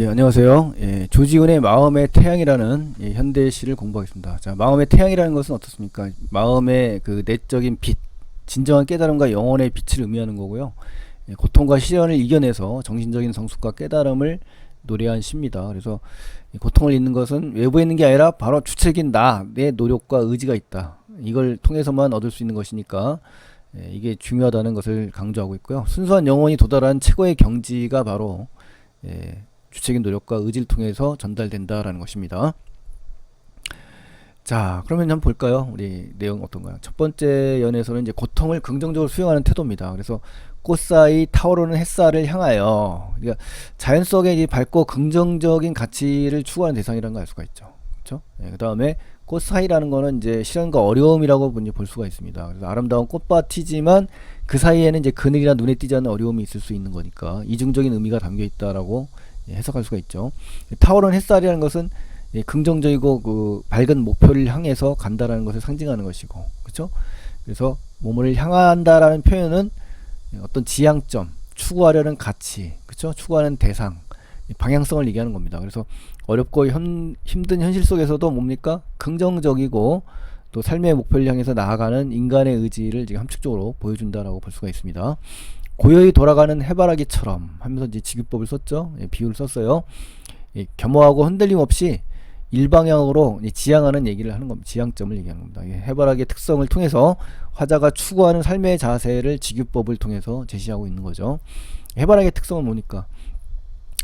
예, 안녕하세요. 예, 조지훈의 마음의 태양이라는 예, 현대시를 공부하겠습니다. 자, 마음의 태양이라는 것은 어떻습니까? 마음의 그 내적인 빛, 진정한 깨달음과 영혼의 빛을 의미하는 거고요. 예, 고통과 시련을 이겨내서 정신적인 성숙과 깨달음을 노래한 시입니다. 그래서 이 고통을 잊는 것은 외부에 있는 게 아니라 바로 주책인 나, 내 노력과 의지가 있다. 이걸 통해서만 얻을 수 있는 것이니까 예, 이게 중요하다는 것을 강조하고 있고요. 순수한 영혼이 도달한 최고의 경지가 바로 예, 주체적인 노력과 의지를 통해서 전달된다라는 것입니다. 자, 그러면 한번 볼까요? 우리 내용 어떤가요? 첫 번째 연에서는 이제 고통을 긍정적으로 수용하는 태도입니다. 그래서 꽃사이 타오르는 햇살을 향하여 그러니까 자연 속에 이제 밝고 긍정적인 가치를 추구하는 대상이라는 걸 알 수가 있죠. 그렇죠? 네, 그다음에 꽃 사이라는 거는 이제 시련과 어려움이라고 볼 수가 있습니다. 그래서 아름다운 꽃밭이지만 그 사이에는 이제 그늘이나 눈에 띄지 않는 어려움이 있을 수 있는 거니까 이중적인 의미가 담겨 있다라고 예, 해석할 수가 있죠. 타오르는 햇살이라는 것은 예, 긍정적이고 그 밝은 목표를 향해서 간다라는 것을 상징하는 것이고, 그렇죠? 그래서 몸을 향한다라는 표현은 예, 어떤 지향점, 추구하려는 가치, 그렇죠? 추구하는 대상, 방향성을 얘기하는 겁니다. 그래서 어렵고 현, 힘든 현실 속에서도 뭡니까? 긍정적이고 또 삶의 목표를 향해서 나아가는 인간의 의지를 지금 함축적으로 보여준다라고 볼 수가 있습니다. 고요히 돌아가는 해바라기처럼 하면서 이제 지규법을 썼죠. 예, 비유를 썼어요. 예, 겸허하고 흔들림 없이 일방향으로 지향하는 얘기를 하는 겁니다. 지향점을 얘기하는 겁니다. 예, 해바라기의 특성을 통해서 화자가 추구하는 삶의 자세를 지규법을 통해서 제시하고 있는 거죠. 해바라기의 특성은 뭐니까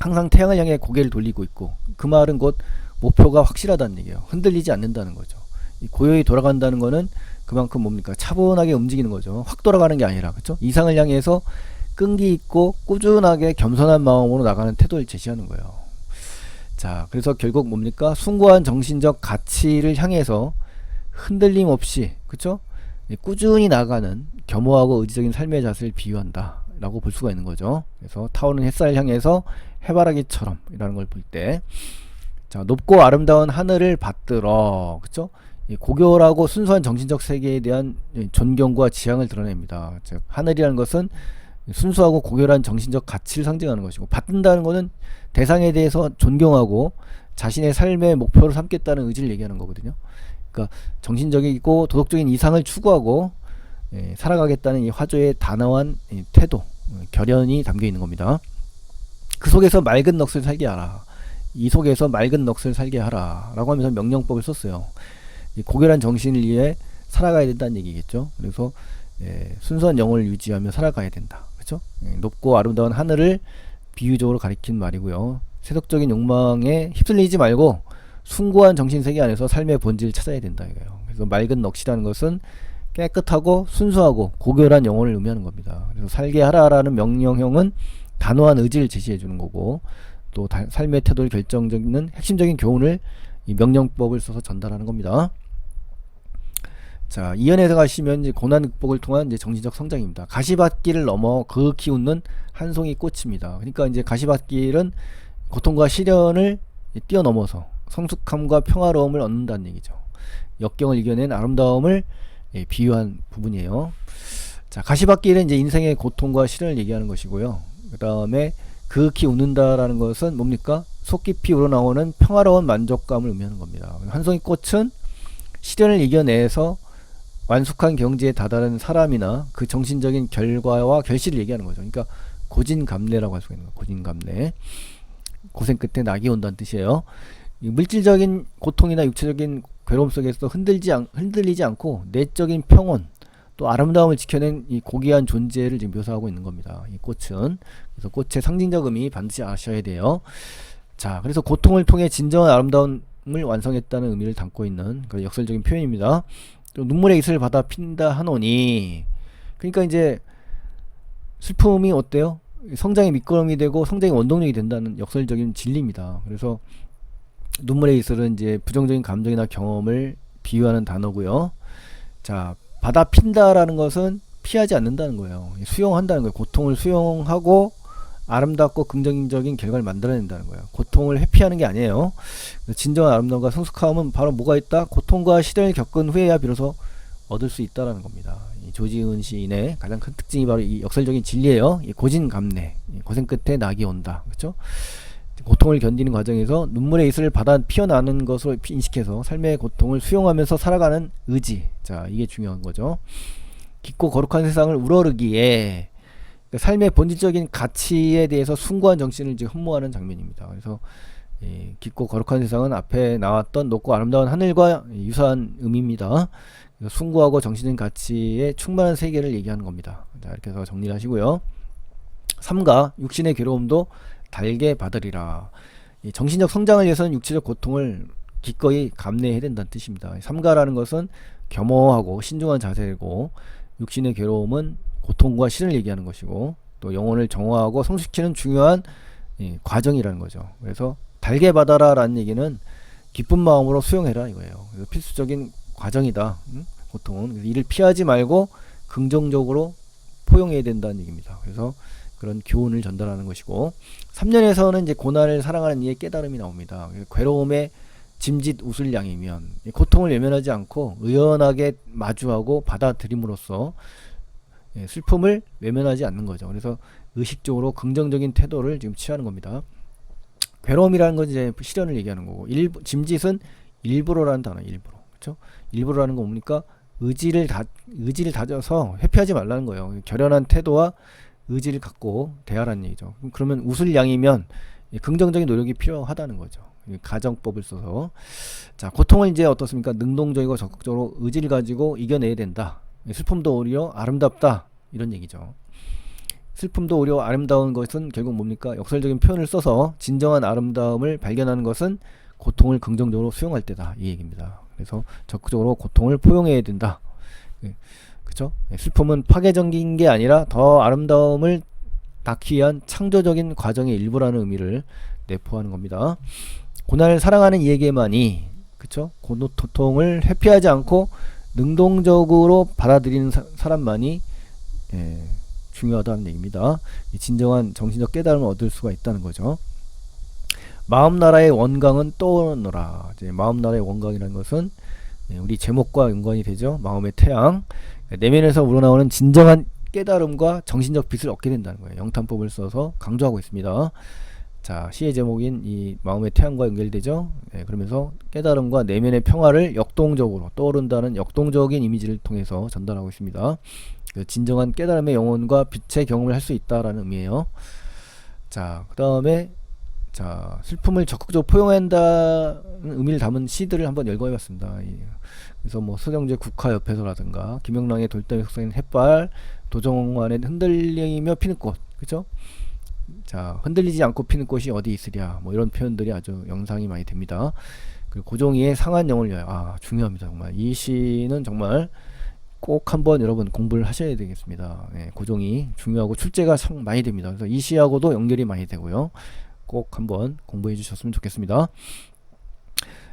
항상 태양을 향해 고개를 돌리고 있고 그 말은 곧 목표가 확실하다는 얘기예요. 흔들리지 않는다는 거죠. 고요히 돌아간다는 거는 그만큼 뭡니까 차분하게 움직이는 거죠. 확 돌아가는 게 아니라 그렇죠? 이상을 향해서 끈기 있고 꾸준하게 겸손한 마음으로 나가는 태도를 제시하는 거예요. 자, 그래서 결국 뭡니까 숭고한 정신적 가치를 향해서 흔들림 없이 그렇죠? 꾸준히 나가는 겸허하고 의지적인 삶의 자세를 비유한다라고 볼 수가 있는 거죠. 그래서 타오르는 햇살 향해서 해바라기처럼 이라는 걸 볼 때, 자 높고 아름다운 하늘을 받들어, 그렇죠? 고결하고 순수한 정신적 세계에 대한 존경과 지향을 드러냅니다. 즉 하늘이라는 것은 순수하고 고결한 정신적 가치를 상징하는 것이고 받든다는 것은 대상에 대해서 존경하고 자신의 삶의 목표로 삼겠다는 의지를 얘기하는 거거든요. 그러니까 정신적이고 도덕적인 이상을 추구하고 예, 살아가겠다는 이 화조의 단호한 이 태도, 결연이 담겨 있는 겁니다. 그 속에서 맑은 넋을 살게 하라. 이 속에서 맑은 넋을 살게 하라. 라고 하면서 명령법을 썼어요. 고결한 정신을 위해 살아가야 된다는 얘기겠죠. 그래서 예, 순수한 영을 유지하며 살아가야 된다. 그렇죠? 예, 높고 아름다운 하늘을 비유적으로 가리킨 말이고요. 세속적인 욕망에 휩쓸리지 말고 숭고한 정신 세계 안에서 삶의 본질을 찾아야 된다 이거예요. 그래서 맑은 넋이라는 것은 깨끗하고 순수하고 고결한 영혼을 의미하는 겁니다. 그래서 살게 하라라는 명령형은 단호한 의지를 제시해 주는 거고 또 다, 삶의 태도를 결정짓는 핵심적인 교훈을 이 명령법을 써서 전달하는 겁니다. 자, 이연에서 가시면 이제 고난 극복을 통한 이제 정신적 성장입니다. 가시밭길을 넘어 그윽히 웃는 한 송이 꽃입니다. 그러니까 이제 가시밭길은 고통과 시련을 뛰어넘어서 성숙함과 평화로움을 얻는다는 얘기죠. 역경을 이겨낸 아름다움을 예, 비유한 부분이에요. 자, 가시밭길은 이제 인생의 고통과 시련을 얘기하는 것이고요. 그 다음에 그윽히 웃는다라는 것은 뭡니까? 속 깊이 우러나오는 평화로운 만족감을 의미하는 겁니다. 한 송이 꽃은 시련을 이겨내서 완숙한 경지에 다다른 사람이나 그 정신적인 결과와 결실을 얘기하는 거죠. 그러니까 고진감래라고 할 수가 있는 거예요. 고진감래. 고생 끝에 낙이 온다는 뜻이에요. 물질적인 고통이나 육체적인 괴로움 속에서 흔들지 않, 흔들리지 않고 내적인 평온 또 아름다움을 지켜낸 이 고귀한 존재를 지금 묘사하고 있는 겁니다. 이 꽃은 그래서 꽃의 상징적 의미 반드시 아셔야 돼요. 자, 그래서 고통을 통해 진정한 아름다움을 완성했다는 의미를 담고 있는 그 역설적인 표현입니다. 또 눈물의 이슬을 받아 핀다 하노니 그러니까 이제 슬픔이 어때요? 성장의 밑거름이 되고 성장의 원동력이 된다는 역설적인 진리입니다. 그래서 눈물의 이슬은 이제 부정적인 감정이나 경험을 비유하는 단어고요. 자, 받아 핀다라는 것은 피하지 않는다는 거예요. 수용한다는 거예요. 고통을 수용하고 아름답고 긍정적인 결과를 만들어낸다는 거예요. 고통을 회피하는 게 아니에요. 진정한 아름다움과 성숙함은 바로 뭐가 있다? 고통과 시련을 겪은 후에야 비로소 얻을 수 있다라는 겁니다. 조지은 시인의 가장 큰 특징이 바로 이 역설적인 진리예요. 이 고진감래, 고생 끝에 낙이 온다. 그렇죠? 고통을 견디는 과정에서 눈물의 이슬을 받아 피어나는 것으로 인식해서 삶의 고통을 수용하면서 살아가는 의지. 자, 이게 중요한 거죠. 깊고 거룩한 세상을 우러르기에 그러니까 삶의 본질적인 가치에 대해서 숭고한 정신을 지금 흠모하는 장면입니다. 그래서 예, 깊고 거룩한 세상은 앞에 나왔던 높고 아름다운 하늘과 유사한 의미입니다. 숭고하고 정신적인 가치에 충만한 세계를 얘기하는 겁니다. 자, 이렇게 해서 정리를 하시고요. 삼가 육신의 괴로움도 달게 받으리라. 이 정신적 성장을 위해서는 육체적 고통을 기꺼이 감내해야 된다는 뜻입니다. 삼가라는 것은 겸허하고 신중한 자세고 육신의 괴로움은 고통과 신을 얘기하는 것이고 또 영혼을 정화하고 성숙시키는 중요한 예, 과정이라는 거죠. 그래서 달게 받아라라는 얘기는 기쁜 마음으로 수용해라 이거예요. 필수적인 과정이다. 응? 고통은 이를 피하지 말고 긍정적으로 포용해야 된다는 얘기입니다. 그래서 그런 교훈을 전달하는 것이고 3년에서는 이제 고난을 사랑하는 이의 깨달음이 나옵니다. 괴로움에 짐짓 웃을 양이면 고통을 외면하지 않고 의연하게 마주하고 받아들임으로써 예, 슬픔을 외면하지 않는 거죠. 그래서 의식적으로 긍정적인 태도를 지금 취하는 겁니다. 괴로움이라는 건 이제 시련을 얘기하는 거고 일, 짐짓은 일부러라는 단어 일부러 그렇죠? 일부러라는 거 뭡니까? 의지를 다 의지를 다져서 회피하지 말라는 거예요. 결연한 태도와 의지를 갖고 대하라는 얘기죠. 그러면 웃을 양이면 긍정적인 노력이 필요하다는 거죠. 가정법을 써서 자 고통을 이제 어떻습니까? 능동적이고 적극적으로 의지를 가지고 이겨내야 된다. 슬픔도 오히려 아름답다 이런 얘기죠. 슬픔도 오히려 아름다운 것은 결국 뭡니까? 역설적인 표현을 써서 진정한 아름다움을 발견하는 것은 고통을 긍정적으로 수용할 때다 이 얘기입니다. 그래서 적극적으로 고통을 포용해야 된다. 그죠? 슬픔은 파괴적인 게 아니라 더 아름다움을 낳기 위한 창조적인 과정의 일부라는 의미를 내포하는 겁니다. 고난을 사랑하는 이에게만이 그쵸? 고통을 회피하지 않고 능동적으로 받아들이는 사, 람만이 예, 중요하다는 얘기입니다. 진정한 정신적 깨달음을 얻을 수가 있다는 거죠. 마음 나라의 원강은 떠오르노라. 이제 마음 나라의 원강이라는 것은 예, 우리 제목과 연관이 되죠. 마음의 태양. 내면에서 우러나오는 진정한 깨달음과 정신적 빛을 얻게 된다는 거예요. 영탄법을 써서 강조하고 있습니다. 자, 시의 제목인 이 마음의 태양과 연결되죠. 네, 그러면서 깨달음과 내면의 평화를 역동적으로 떠오른다는 역동적인 이미지를 통해서 전달하고 있습니다. 그 진정한 깨달음의 영혼과 빛의 경험을 할 수 있다라는 의미예요. 자, 그 다음에 자 슬픔을 적극적으로 포용한다는 의미를 담은 시들을 한번 열거해 봤습니다. 그래서 뭐 서경제 국화 옆에서라든가 김영랑의 돌담이 속삭이는 햇발, 도정환의 흔들리며 피는 꽃, 그죠? 자, 흔들리지 않고 피는 꽃이 어디 있으랴. 뭐 이런 표현들이 아주 영상이 많이 됩니다. 그리고 고종이의 상한 영을 위하여. 아, 중요합니다. 정말. 이 시는 정말 꼭 한번 여러분 공부를 하셔야 되겠습니다. 네, 고종이 중요하고 출제가 참 많이 됩니다. 그래서 이 시하고도 연결이 많이 되고요. 꼭 한번 공부해 주셨으면 좋겠습니다.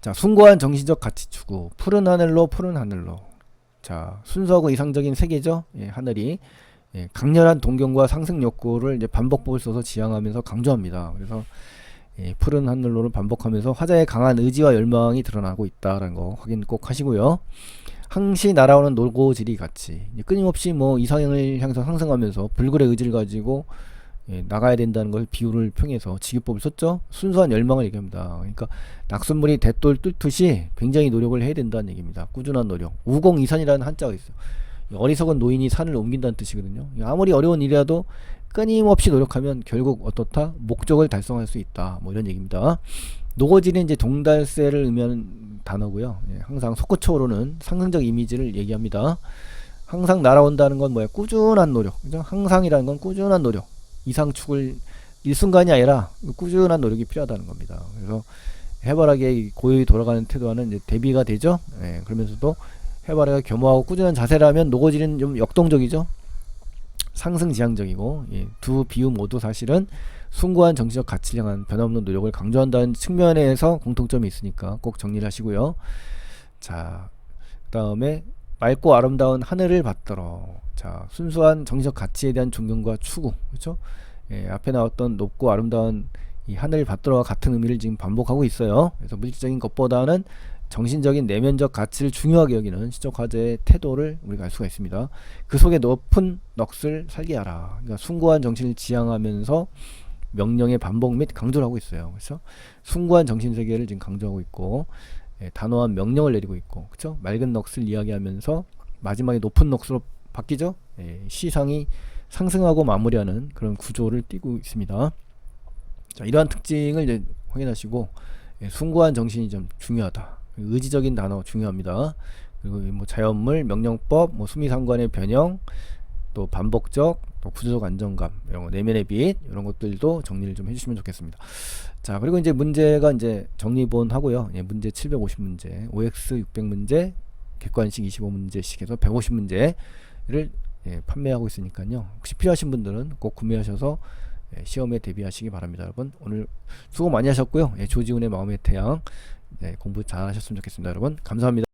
자, 숭고한 정신적 가치 추구. 푸른 하늘로 푸른 하늘로. 자, 순수하고 이상적인 세계죠. 예, 하늘이. 예, 강렬한 동경과 상승 욕구를 이제 반복법을 써서 지향하면서 강조합니다. 그래서 예, 푸른 하늘로를 반복하면서 화자의 강한 의지와 열망이 드러나고 있다라는 거 확인 꼭 하시고요. 항시 날아오는 노고지리 같이 끊임없이 뭐 이상형을 향해서 상승하면서 불굴의 의지를 가지고 예, 나가야 된다는 걸 비유를 평해서 직유법을 썼죠. 순수한 열망을 얘기합니다. 그러니까 낙순물이 대돌 뚫듯이 굉장히 노력을 해야 된다는 얘기입니다. 꾸준한 노력. 우공이산이라는 한자가 있어요. 어리석은 노인이 산을 옮긴다는 뜻이거든요. 아무리 어려운 일이라도 끊임없이 노력하면 결국 어떻다? 목적을 달성할 수 있다. 뭐 이런 얘기입니다. 노고질은 이제 동달새를 의미하는 단어고요. 예, 항상 오르는 상승적 이미지를 얘기합니다. 항상 날아온다는 건 뭐야? 꾸준한 노력. 그죠? 항상이라는 건 꾸준한 노력. 이상축을 일순간이 아니라 꾸준한 노력이 필요하다는 겁니다. 그래서 해바라기에 고요히 돌아가는 태도와는 이제 대비가 되죠. 예, 그러면서도 해바라기가 겸허하고 꾸준한 자세라면 노고질은 좀 역동적이죠. 상승지향적이고 예, 두 비유 모두 사실은 숭고한 정치적 가치를 향한 변함없는 노력을 강조한다는 측면에서 공통점이 있으니까 꼭 정리를 하시고요. 자, 그 다음에 맑고 아름다운 하늘을 받들어. 자, 순수한 정치적 가치에 대한 존경과 추구, 그렇죠? 예, 앞에 나왔던 높고 아름다운 이 하늘 받들어와 같은 의미를 지금 반복하고 있어요. 그래서 물질적인 것보다는 정신적인 내면적 가치를 중요하게 여기는 시적 화제의 태도를 우리가 알 수가 있습니다. 그 속에 높은 넋을 살게 하라. 그러니까 숭고한 정신을 지향하면서 명령의 반복 및 강조를 하고 있어요. 그렇죠? 숭고한 정신 세계를 지금 강조하고 있고 예, 단호한 명령을 내리고 있고 그렇죠? 맑은 넋을 이야기하면서 마지막에 높은 넋으로 바뀌죠? 예, 시상이 상승하고 마무리하는 그런 구조를 띠고 있습니다. 자, 이러한 특징을 이제 확인하시고 예, 숭고한 정신이 좀 중요하다. 의지적인 단어 중요합니다. 그리고 뭐 자연물, 명령법, 뭐 수미상관의 변형, 또 반복적, 또 구조적 안정감, 이런 거, 내면의 빛 이런 것들도 정리를 좀 해주시면 좋겠습니다. 자 그리고 이제 문제가 이제 정리본 하고요. 예, 문제 750 문제, OX 600 문제, 객관식 25 문제씩 해서 150 문제를 예, 판매하고 있으니까요. 혹시 필요하신 분들은 꼭 구매하셔서 예, 시험에 대비하시기 바랍니다, 여러분. 오늘 수고 많이 하셨고요. 예, 조지훈의 마음의 태양 네, 공부 잘 하셨으면 좋겠습니다, 여러분. 감사합니다.